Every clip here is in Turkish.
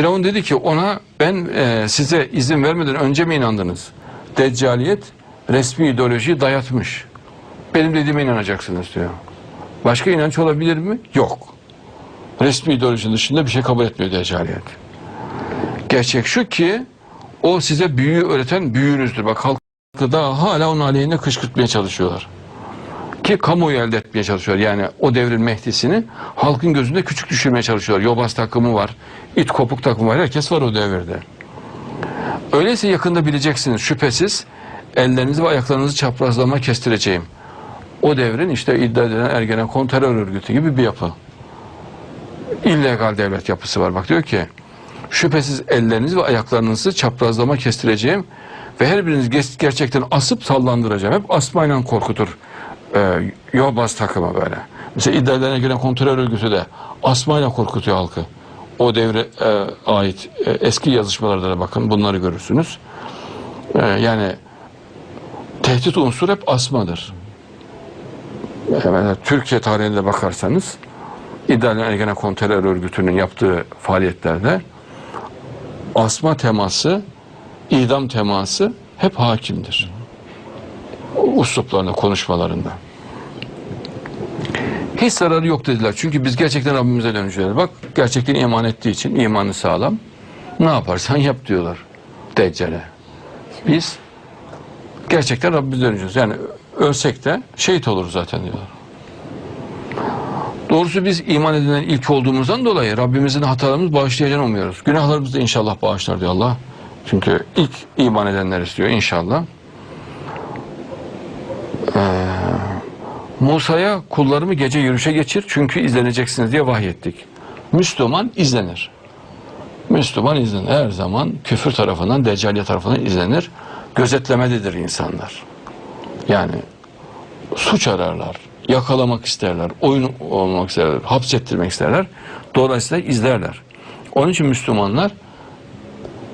Firavun dedi ki ona ben e, size izin vermeden önce mi inandınız? Deccaliyet resmi ideolojiyi dayatmış. Benim dediğime inanacaksınız diyor. Başka inanç olabilir mi? Yok. Resmi ideolojinin dışında bir şey kabul etmiyor Deccaliyet. Gerçek şu ki o size büyüyü öğreten büyüğünüzdür. Bak halkı da hala onun aleyhine kışkırtmaya çalışıyorlar. Ki kamuoyu elde etmeye çalışıyor. Yani o devrin Mehdi'sini halkın gözünde küçük düşürmeye çalışıyorlar. Yobaz takımı var, it kopuk takımı var. Herkes var o devirde. Öyleyse yakında bileceksiniz şüphesiz ellerinizi ve ayaklarınızı çaprazlama kestireceğim. O devrin işte iddia edilen Ergenekon terör örgütü gibi bir yapı. İllegal devlet yapısı var. Bak diyor ki şüphesiz ellerinizi ve ayaklarınızı çaprazlama kestireceğim ve her biriniz ger- gerçekten asıp sallandıracağım. Hep asmayla korkutur e, yobaz takımı böyle. Mesela iddia edilen Ergenekon terör örgütü de asmayla korkutuyor halkı. O devre e, ait e, eski yazışmalarda da bakın bunları görürsünüz. E, yani tehdit unsuru hep asmadır. Yani Türkiye tarihine bakarsanız İddialı Ergenekon terör örgütünün yaptığı faaliyetlerde asma teması, idam teması hep hakimdir. Usluplarında, konuşmalarında. Hiç zararı yok dediler. Çünkü biz gerçekten Rabbimize döneceğiz. Bak gerçekten iman ettiği için imanı sağlam. Ne yaparsan yap diyorlar Deccal'e. Biz gerçekten Rabbimize döneceğiz. Yani ölsek de şehit oluruz zaten diyorlar. Doğrusu biz iman edilen ilk olduğumuzdan dolayı Rabbimizin hatalarımızı bağışlayacağını umuyoruz. Günahlarımızı da inşallah bağışlar diyor Allah. Çünkü ilk iman edenler istiyor inşallah. Ee, Musa'ya kullarımı gece yürüyüşe geçir çünkü izleneceksiniz diye vahyettik. Müslüman izlenir. Müslüman izlenir. Her zaman küfür tarafından, deccaliye tarafından izlenir. Gözetlemededir insanlar. Yani suç ararlar, yakalamak isterler, oyun olmak isterler, hapsettirmek isterler. Dolayısıyla izlerler. Onun için Müslümanlar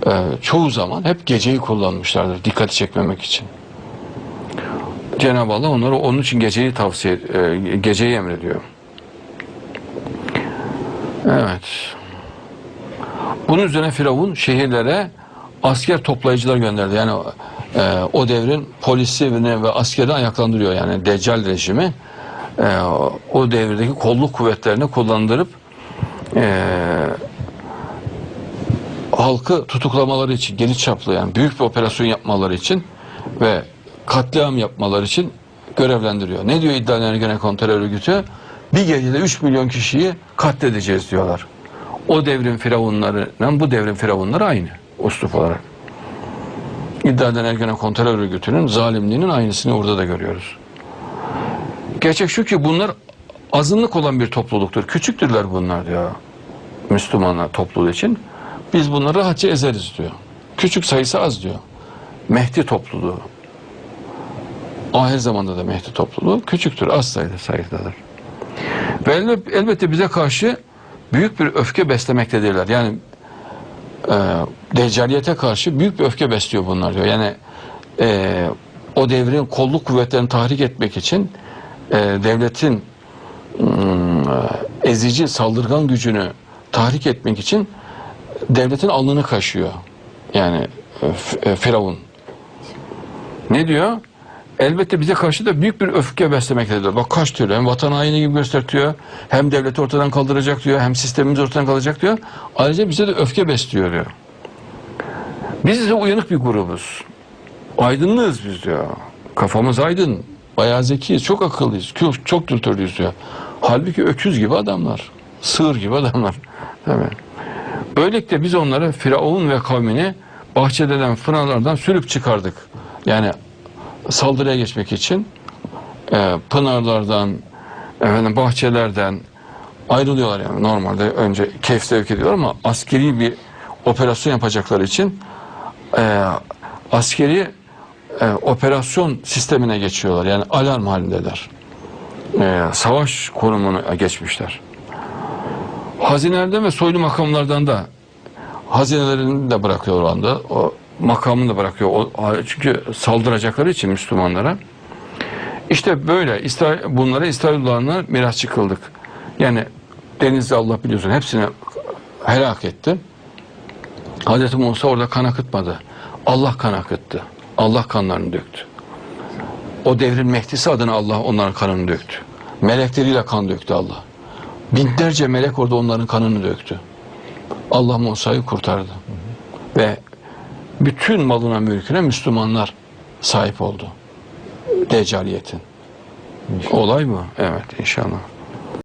e, çoğu zaman hep geceyi kullanmışlardır dikkati çekmemek için. Cenab-ı Allah onlara onun için geceyi tavsiye, e, geceyi emrediyor. Evet. Bunun üzerine Firavun şehirlere asker toplayıcılar gönderdi. Yani e, o devrin polisi ve, askerini ayaklandırıyor. Yani Deccal rejimi e, o devirdeki kolluk kuvvetlerini kullandırıp halkı tutuklamaları için geniş çaplı yani büyük bir operasyon yapmaları için ve katliam yapmaları için görevlendiriyor. Ne diyor iddia Ergenekon terör örgütü? Bir gecede 3 milyon kişiyi katledeceğiz diyorlar. O devrin firavunlarıyla bu devrin firavunları aynı uslup olarak. İddia eden Ergenekon terör örgütünün zalimliğinin aynısını orada da görüyoruz. Gerçek şu ki bunlar azınlık olan bir topluluktur. Küçüktürler bunlar diyor Müslümanlar topluluğu için. Biz bunları rahatça ezeriz diyor. Küçük sayısı az diyor. Mehdi topluluğu. Ahir zamanda da Mehdi topluluğu küçüktür, az sayıda sayıdadır. Ve elbet- elbette bize karşı büyük bir öfke beslemektedirler. Yani e, deccaliyete karşı büyük bir öfke besliyor bunlar diyor. Yani e, o devrin kolluk kuvvetlerini tahrik etmek için e, devletin mm, ezici saldırgan gücünü tahrik etmek için devletin alnını kaşıyor. Yani e, e, Firavun. Ne diyor? Elbette bize karşı da büyük bir öfke beslemektedir. Bak kaç türlü. Hem vatan haini gibi göstertiyor, hem devleti ortadan kaldıracak diyor, hem sistemimizi ortadan kaldıracak diyor. Ayrıca bize de öfke besliyor diyor. Biz ise uyanık bir grubuz. Aydınlığız biz diyor. Kafamız aydın. Bayağı zekiyiz, çok akıllıyız, çok, kültürlüyüz diyor. Halbuki öküz gibi adamlar. Sığır gibi adamlar. Değil mi? Böylelikle biz onları Firavun ve kavmini bahçeden fınalardan sürüp çıkardık. Yani saldırıya geçmek için e, pınarlardan, efendim bahçelerden ayrılıyorlar yani normalde önce keyif sevk ediyorlar ama askeri bir operasyon yapacakları için e, askeri e, operasyon sistemine geçiyorlar. Yani alarm halindeler. E, savaş konumuna geçmişler. Hazinelerden ve soylu makamlardan da hazinelerini de bırakıyor o anda. O makamını da bırakıyor. O, çünkü saldıracakları için Müslümanlara. İşte böyle İsra- bunlara İsrailoğullarına mirasçı kıldık. Yani denizde Allah biliyorsun hepsini helak etti. Hazreti Musa orada kan akıtmadı. Allah kan akıttı. Allah kanlarını döktü. O devrin Mehdisi adına Allah onların kanını döktü. Melekleriyle kan döktü Allah. Binlerce melek orada onların kanını döktü. Allah Musa'yı kurtardı. Ve bütün malına mülküne Müslümanlar sahip oldu. Deccaliyetin. Olay mı? Evet inşallah.